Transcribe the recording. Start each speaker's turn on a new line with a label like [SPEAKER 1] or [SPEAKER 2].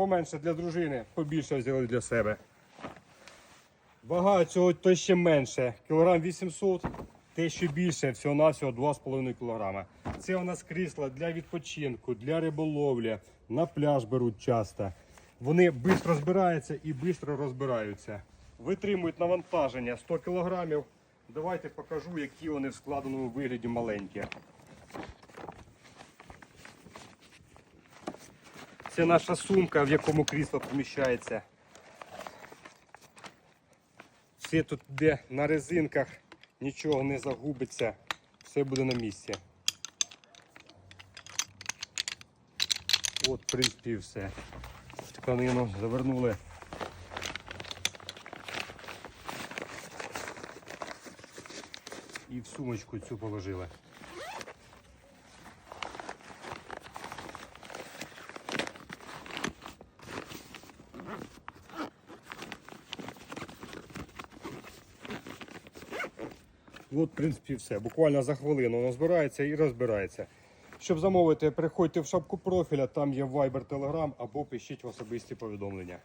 [SPEAKER 1] поменше для дружини, побільше взяли для себе. Вага цього то ще менше. Кілограм 800, те що більше, всього-навсього 2,5 кг. Це у нас крісла для відпочинку, для риболовлі, на пляж беруть часто. Вони швидко збираються і швидко розбираються. Витримують навантаження 100 кг. Давайте покажу, які вони в складеному вигляді маленькі. Це наша сумка, в якому крісло поміщається. Все тут де на резинках, нічого не загубиться, все буде на місці. От, в принципі, все. Тканину завернули. І в сумочку цю положили. От, в принципі, все. Буквально за хвилину воно збирається і розбирається. Щоб замовити, приходьте в шапку профіля, там є Viber, Telegram або пишіть в особисті повідомлення.